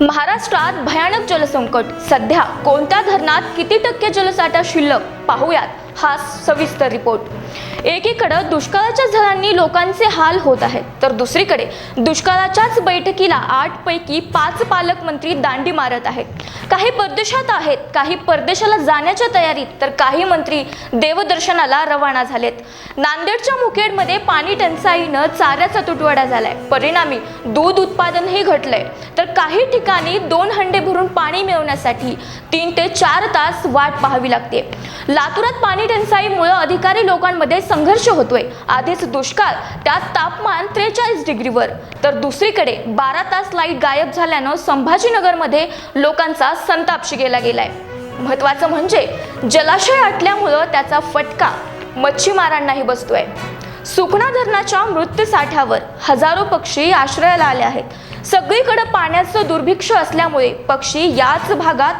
महाराष्ट्रात भयानक जलसंकट. सध्या कोणत्या धरणात किती टक्के जलसाठा शिल्लक? पाहूयात हा सविस्तर रिपोर्ट एकीकडं दुष्काळाच्या झळांनी लोकांचे हाल होत आहेत. तर दुसरीकडे दुष्काळाच्याच बैठकीला आठ पैकी पाच पालकमंत्री दांडी मारत आहेत. काही परदेशात आहेत काही परदेशाला जाण्याच्या तयारीत तर काही मंत्री देवदर्शनाला रवाना झालेत. नांदेडच्या मुखेडमध्ये पाणी टंचाईनं चाऱ्याचा तुटवडा झालाय. परिणामी दूध उत्पादनही घटलंय. तर काही ठिकाणी दोन हंडे भरून पाणी मिळवण्यासाठी तीन ते चार तास वाट पाहावी लागते. लातूरात पाणी टंचाईमुळे अधिकारी लोकांमध्ये संघर्ष होतोय. आधीच दुष्काळ त्यात तापमान त्रेचाळीस डिग्रीवर. तर दुसरीकडे बारा तास लाइट गायब झाल्यानं संभाजीनगरमध्ये लोकांचा संताप शिगेला गेलाय. महत्वाचं म्हणजे जलाशय आटल्यामुळं त्याचा फटका मच्छीमारांनाही बसतोय. सुकणा धरणाच्या मृत्यू साठ्यावर हजारो पक्षी आश्रयाला आले आहेत. सगळीकडे पाण्याचं दुर्भिक्ष असल्यामुळे पक्षी याच भागात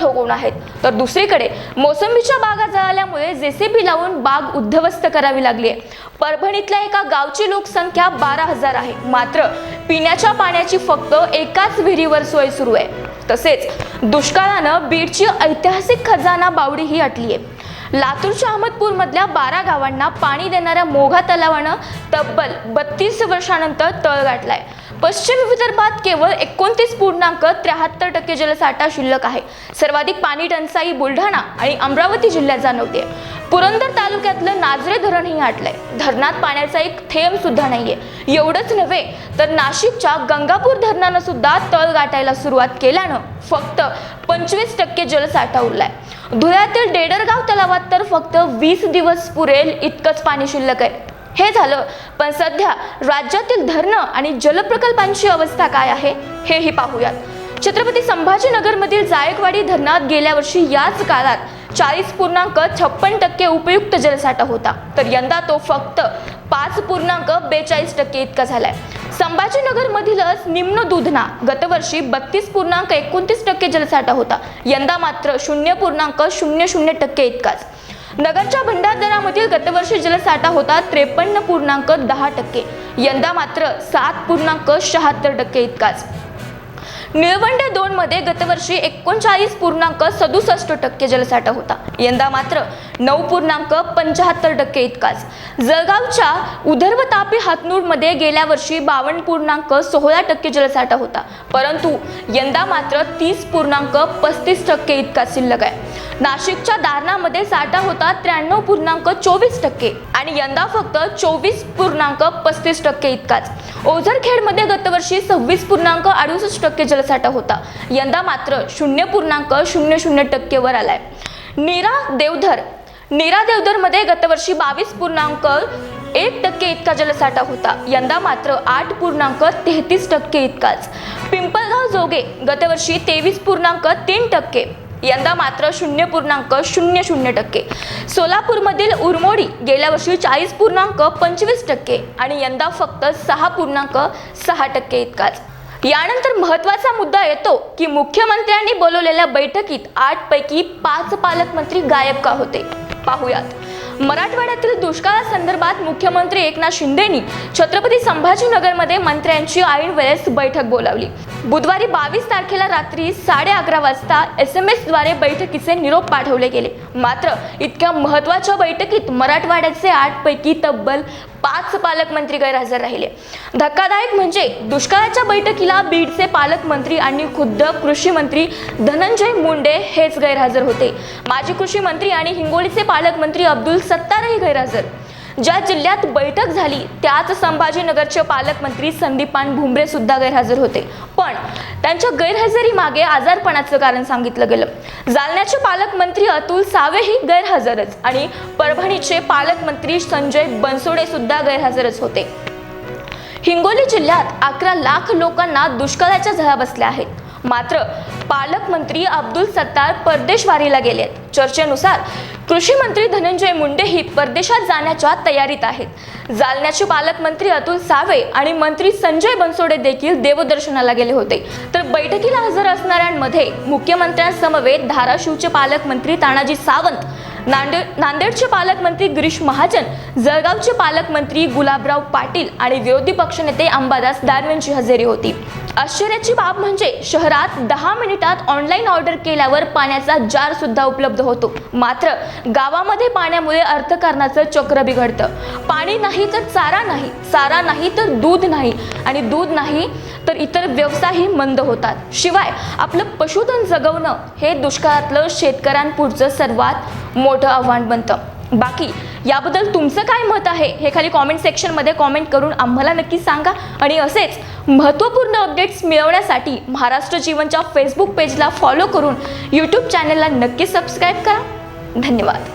ठोकून आहेत. तर दुसरीकडे मोसंबीच्या बागा जळाल्यामुळे जेसीबी लावून बाग उद्ध्वस्त करावी लागली आहे. परभणीतल्या एका गावची लोकसंख्या बारा हजार आहे. मात्र पिण्याच्या पाण्याची फक्त एकाच विहिरीवर सोय सुरू आहे. तसेच दुष्काळानं बीडची ऐतिहासिक खजाना बावडी ही अटली आहे. लातूरच्या अहमदपूरमधल्या बारा गावांना पाणी देणाऱ्या मोघा तलावानं तब्बल बत्तीस वर्षानंतर तळ गाठलाय. पश्चिम विदर्भात केवळ एकोणतीस पूर्णांक त्र्याहत्तर टक्के जलसाठा शिल्लक आहे. सर्वाधिक पाणी टंचाई बुलढाणा आणि अमरावती जिल्ह्यात जाणवते पुरंदर तालुक्यातलं नाजरे धरणही आटलंय. धरणात पाण्याचा एक थेंब सुद्धा नाहीये. एवढंच नव्हे तर नाशिकच्या गंगापूर धरणानं सुद्धा तळ गाठायला सुरुवात केल्यानं फक्त पंचवीस टक्के जलसाठा उरलाय. धुळ्यातील डेडरगाव तलावात तर फक्त वीस दिवस पुरेल इतकंच पाणी शिल्लक आहे. हे झालं पण सध्या राज्यातील धरणं आणि जलप्रकल्पांची अवस्था काय आहे हेही पाहूयात. छत्रपती संभाजीनगरमधील जायकवाडी धरणात गेल्या वर्षी याच काळात चाळीस पूर्णांक छप्पन टक्के उपयुक्त जलसाठा होता. तर यंदा तो फक्त पाच पूर्णांक बेचाळीस टक्के इतका झालाय. संभाजीनगरमधीलच निम्न दुधना गतवर्षी बत्तीस पूर्णांक एकोणतीस टक्के जलसाठा होता. यंदा मात्र शून्य पूर्णांक शून्य शून्य टक्के इतकाच. नगरच्या भंडारदरामधील गतवर्षी जलसाठा होता त्रेपन्न पूर्णांक दहा टक्के. यंदा मात्र सात पूर्णांक शहात्तर टक्के इतकाच. निळवंड दोन मध्ये गतवर्षी एकोणचाळीस पूर्णांक सदुसष्ट टक्के जलसाठा होता. यंदा मात्र नऊ पूर्णांक पंचाहत्तर टक्के इतकाच. जळगावच्या उधर्व तापी हातनूरमध्ये गेल्या वर्षी बावन्न पूर्णांक सोळा टक्के जलसाठा होता. परंतु यंदा मात्र तीस पूर्णांक पस्तीस टक्के इतका शिल्लक आहे. नाशिकच्या दारणामध्ये साठा होता त्र्याण्णव पूर्णांक चोवीस टक्के आणि यंदा फक्त चोवीस पूर्णांक पस्तीस टक्के इतकाच. ओझरखेडमध्ये गतवर्षी सव्वीस पूर्णांक अडुसष्ट टक्के जलसाठा होता. यंदा मात्र शून्य पूर्णांक शून्य शून्य टक्केवर आलाय. नीरा देवधर नीरा देवधरमध्ये गतवर्षी बावीस पूर्णांक एक टक्के इतका जलसाठा होता. यंदा मात्र आठ पूर्णांक तेहतीस टक्के इतकाच. पिंपळगाव जोगे गतवर्षी तेवीस पूर्णांक तीन टक्के. यंदा मात्र शून्य पूर्णांक शून्य शून्य टक्के. सोलापूरमधील उरमोडी गेल्या वर्षी चाळीस पूर्णांक पंचवीस टक्के आणि यंदा फक्त सहा पूर्णांक सहा टक्के इतकाच. यानंतर महत्त्वाचा मुद्दा येतो की मुख्यमंत्र्यांनी बोलवलेल्या बैठकीत आठ पैकी पाच पालकमंत्री गायब का होते? पाहूयात. मराठवाड्यातील दुष्काळासंदर्भात मुख्यमंत्री एकनाथ शिंदेनी छत्रपती संभाजीनगरमध्ये मंत्र्यांची ऐन वेळेस बैठक बोलावली. बुधवारी बावीस तारखेला रात्री साडे अकरा वाजता एस एम एसद्वारे बैठकीचे निरोप पाठवले गेले. मात्र इतक्या महत्त्वाच्या बैठकीत मराठवाड्याचे आठ पैकी तब्बल पाच पालकमंत्री गैरहजर राहिले. धक्कादायक म्हणजे दुष्काळाच्या बैठकीला बीडचे पालकमंत्री आणि खुद्द कृषी मंत्री धनंजय मुंडे हेच गैरहजर होते. माजी कृषी मंत्री आणि हिंगोलीचे पालकमंत्री अब्दुल सत्तारही गैरहजर. ज्या जिल्ह्यात बैठक झाली त्याच संभाजीनगरचे पालकमंत्री संदीपान भुमरे सुद्धा गैरहजर होते. पण त्यांच्या गैरहजेरी मागे आजारपणाचं कारण सांगितलं गेलं. जालन्याचे पालकमंत्री अतुल सावेही गैरहजरच आणि परभणीचे पालकमंत्री संजय बनसोडे सुद्धा गैरहजरच होते. हिंगोली जिल्ह्यात अकरा लाख लोकांना दुष्काळाच्या झळा बसल्या आहेत. मात्र पालकमंत्री अब्दुल सत्तार परदेशवारीला गेले आहेत. चर्चेनुसार कृषी मंत्री धनंजय मुंडेही परदेशात जाण्याच्या तयारीत आहेत. जालन्याचे पालकमंत्री अतुल सावे आणि मंत्री संजय बनसोडे देखील देवदर्शनाला गेले होते. तर बैठकीला हजर असणाऱ्यांमध्ये मुख्यमंत्र्यांसमवेत धाराशिवचे पालकमंत्री तानाजी सावंत नांदेड नांदेडचे पालकमंत्री गिरीश महाजन जळगावचे पालकमंत्री गुलाबराव पाटील आणि विरोधी पक्षनेते अंबादास दानवेंची हजेरी होती. आश्चर्याची बाब म्हणजे शहरात दहा मिनिटात ऑनलाईन ऑर्डर केल्यावर पाण्याचा जार सुद्धा उपलब्ध होतो. मात्र गावामध्ये पाण्यामुळे अर्थकारणाचं चक्र बिघडतं. पाणी नाही तर चारा नाही चारा नाही तर दूध नाही. आणि दूध नाही तर इतर व्यवसायही मंद होतात. शिवाय आपलं पशुधन जगवणं हे दुष्काळातलं शेतकऱ्यांपुढचं सर्वात मोठं आव्हान बनतं. बाकी याबद्दल तुमचं काय मत आहे? हे खाली कॉमेंट सेक्शनमध्ये कॉमेंट करून आम्हाला नक्की सांगा. आणि असेच महत्त्वपूर्ण अपडेट्स मिळवण्यासाठी महाराष्ट्र जीवनच्या फेसबुक पेजला फॉलो करून यूट्यूब चॅनलला नक्की सबस्क्राईब करा. धन्यवाद.